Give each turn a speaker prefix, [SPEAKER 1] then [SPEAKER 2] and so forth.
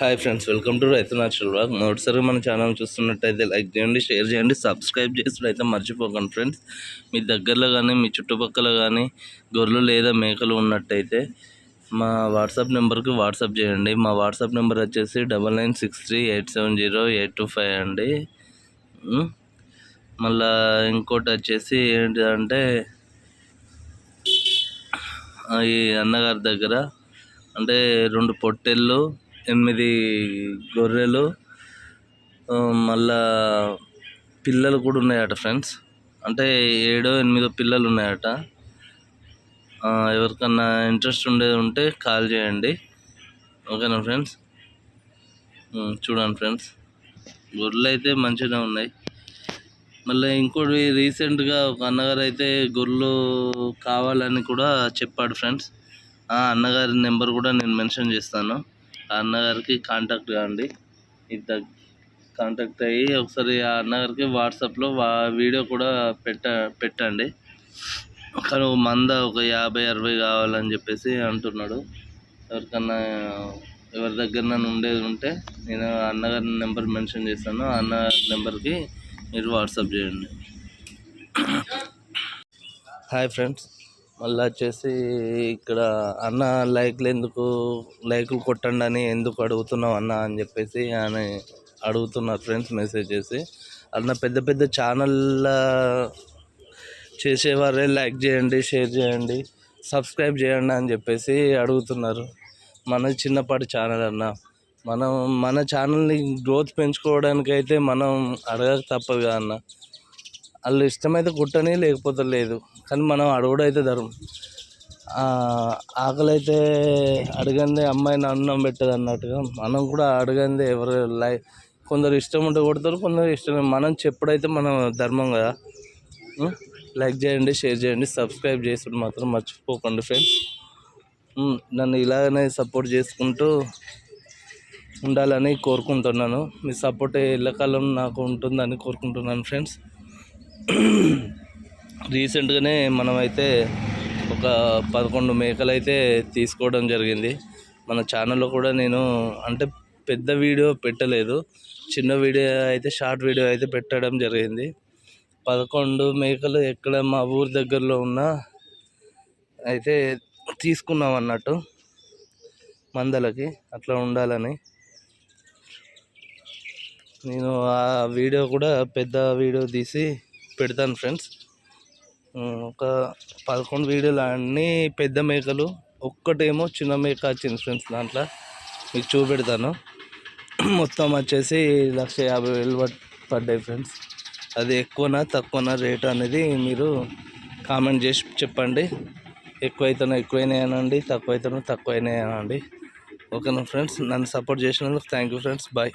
[SPEAKER 1] Hi friends welcome to Rythu natural blog మొదటిసారి మన channel చూస్తున్నట్టయితే లైక్ చేయండి షేర్ చేయండి సబ్స్క్రైబ్ చేసుడు అయితే మర్చిపోకండి ఫ్రెండ్స్ మీ దగ్గరలో కానీ మీ చుట్టుపక్కల కానీ గొర్రెలు లేదా మేకలు ఉన్నట్టయితే మా వాట్సాప్ నెంబర్కి వాట్సాప్ చేయండి. మా వాట్సాప్ నెంబర్ వచ్చేసి double nine six three eight seven zero eight two five అండి. మళ్ళా ఇంకోటి వచ్చేసి ఏంటిదంటే ఈ అన్నగారి దగ్గర అంటే రెండు పొట్టెళ్ళు ఎనిమిది గొర్రెలు మళ్ళా పిల్లలు కూడా ఉన్నాయట ఫ్రెండ్స్. అంటే ఏడో ఎనిమిదో పిల్లలు ఉన్నాయట. ఎవరికన్నా ఇంట్రెస్ట్ ఉండేది ఉంటే కాల్ చేయండి. ఓకేనా ఫ్రెండ్స్? చూడండి ఫ్రెండ్స్. గొర్రెలు అయితే మంచిగా ఉన్నాయి. మళ్ళీ ఇంకోటి రీసెంట్గా ఒక అన్నగారు అయితే గొర్రెలు కావాలని కూడా చెప్పాడు ఫ్రెండ్స్. ఆ అన్నగారి నెంబర్ కూడా నేను మెన్షన్ చేస్తాను. అన్నగారికి కాంటాక్ట్ కాండి ఇద్ద కాంటాక్ట్ అయ్యి ఒకసారి ఆ అన్నగారికి వాట్సాప్లో వీడియో కూడా పెట్ట పెట్టండి. కానీ ఒక మంద ఒక యాభై అరవై కావాలని చెప్పేసి అంటున్నాడు. ఎవరికన్నా ఎవరి దగ్గర ఉండేది ఉంటే నేను ఆ అన్నగారి నెంబర్ మెన్షన్ చేస్తాను. ఆ అన్న నెంబర్కి మీరు వాట్సాప్ చేయండి. హాయ్ ఫ్రెండ్స్ మళ్ళీ వచ్చేసి ఇక్కడ అన్న లైక్లు ఎందుకు? లైకులు కొట్టండి అని ఎందుకు అడుగుతున్నావు అన్న అని చెప్పేసి అని అడుగుతున్నారు ఫ్రెండ్స్ మెసేజ్ చేసి అన్న పెద్ద పెద్ద ఛానళ్ళ చేసేవారే లైక్ చేయండి షేర్ చేయండి సబ్స్క్రైబ్ చేయండి అని చెప్పేసి అడుగుతున్నారు. మన చిన్నపాటి ఛానల్ అన్న. మనం మన ఛానల్ని గ్రోత్ పెంచుకోవడానికి అయితే మనం అడగక తప్పదు కదా అన్న. వాళ్ళు ఇష్టమైతే కుట్టని లేకపోతే లేదు. కానీ మనం అడుగుడు అయితే ధర్మం ఆకలి అయితే అడగందే అమ్మాయిని అన్నం పెట్టదు అన్నట్టుగా మనం కూడా అడగందే ఎవరు లై కొందరు ఇష్టం ఉంటే కొడతారు కొందరు ఇష్టం మనం చెప్పుడైతే మనం ధర్మం కదా. లైక్ చేయండి షేర్ చేయండి సబ్స్క్రైబ్ చేసుడు మాత్రం మర్చిపోకండి ఫ్రెండ్స్. నన్ను ఇలాగనే సపోర్ట్ చేసుకుంటూ ఉండాలని కోరుకుంటున్నాను. మీ సపోర్ట్ ఎల్లకాలం నాకు ఉంటుందని కోరుకుంటున్నాను ఫ్రెండ్స్. రీసెంట్గానే మనమైతే ఒక పదకొండు మేకలు అయితే తీసుకోవడం జరిగింది. మన ఛానల్లో కూడా నేను అంటే పెద్ద వీడియో పెట్టలేదు. చిన్న వీడియో అయితే షార్ట్ వీడియో అయితే పెట్టడం జరిగింది. పదకొండు మేకలు ఎక్కడ మా ఊరి దగ్గరలో ఉన్న అయితే తీసుకున్నాం అన్నట్టు మందలకి. అట్లా ఉండాలని. నేను ఆ వీడియో కూడా పెద్ద వీడియో తీసి పెడతాను ఫ్రెండ్స్. ఒక పదకొండు వీడియోలు అన్నీ పెద్ద మేకలు ఒక్కటేమో చిన్న మేక వచ్చింది ఫ్రెండ్స్ దాంట్లో. మీకు చూపెడతాను. మొత్తం వచ్చేసి లక్ష యాభై వేలు పడ్డాయి ఫ్రెండ్స్. అది ఎక్కువనా తక్కువనా రేట్ అనేది మీరు కామెంట్ చేసి చెప్పండి. ఎక్కువైతేనో ఎక్కువైనాయనండి తక్కువైతేనో తక్కువైనాయనండి. ఓకేనా ఫ్రెండ్స్? నన్ను సపోర్ట్ చేసినందుకు థ్యాంక్ యూ ఫ్రెండ్స్. బాయ్.